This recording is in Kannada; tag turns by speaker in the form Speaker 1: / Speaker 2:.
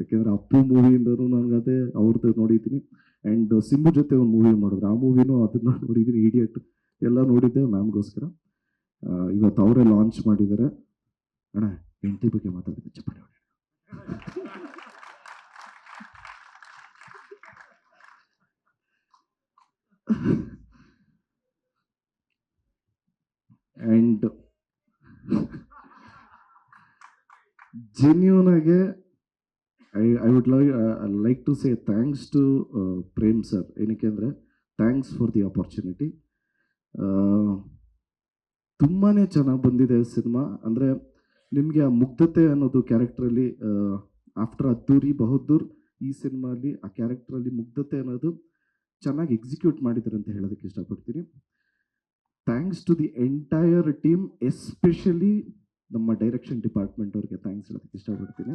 Speaker 1: ಯಾಕೆಂದ್ರೆ ಅಪ್ಪು ಮೂವಿಯಿಂದನೂ ನನಗೆ ಅದೇ ಅವ್ರದ್ದು ನೋಡಿದ್ದೀನಿ. ಆ್ಯಂಡ್ ಸಿಂಬು ಜೊತೆ ಒಂದು ಮೂವಿ ಮಾಡಿದ್ರು. ಆ ಮೂವಿನೂ ಅದನ್ನ ನೋಡಿದ್ದೀನಿ ಇಡಿಯಟ್ ಎಲ್ಲ ನೋಡಿದ್ದೆ ಮ್ಯಾಮ್ಗೋಸ್ಕರ. ಇವತ್ತು ಅವರೇ ಲಾಂಚ್ ಮಾಡಿದ್ದಾರೆ. ಅಣ್ಣ, ಹೆಂಡತಿ ಬಗ್ಗೆ ಮಾತಾಡಿದ್ದೆ ಚಪ್ಪಾಳೆ ಹೊಡೆ ಆ್ಯಂಡ್ ಜೆನ್ಯೂನ್ ಆಗಿ I I would like like to say thanks to Prem sir ಏನಕ್ಕೆ ಅಂದರೆ ಥ್ಯಾಂಕ್ಸ್ ಫಾರ್ ದಿ ಆಪರ್ಚುನಿಟಿ ತುಂಬಾ ಚೆನ್ನಾಗಿ ಬಂದಿದೆ ಸಿನಿಮಾ. ಅಂದರೆ, ನಿಮಗೆ ಆ ಮುಗ್ಧತೆ ಅನ್ನೋದು ಕ್ಯಾರೆಕ್ಟ್ರಲ್ಲಿ ಆಫ್ಟರ್ ಅದ್ದೂರಿ ಬಹದ್ದೂರ್ ಈ ಸಿನಿಮಾಲಿ ಆ ಕ್ಯಾರೆಕ್ಟ್ರಲ್ಲಿ ಮುಗ್ಧತೆ ಅನ್ನೋದು ಚೆನ್ನಾಗಿ ಎಕ್ಸಿಕ್ಯೂಟ್ ಮಾಡಿದ್ದಾರೆ ಅಂತ ಹೇಳೋದಕ್ಕೆ ಇಷ್ಟಪಡ್ತೀನಿ. Thanks to the entire team especially ನಮ್ಮ ಡೈರೆಕ್ಷನ್ ಡಿಪಾರ್ಟ್ಮೆಂಟ್ ಅವ್ರಿಗೆ ಥ್ಯಾಂಕ್ಸ್ ಹೇಳೋದಕ್ಕೆ ಇಷ್ಟಪಡ್ತೀನಿ.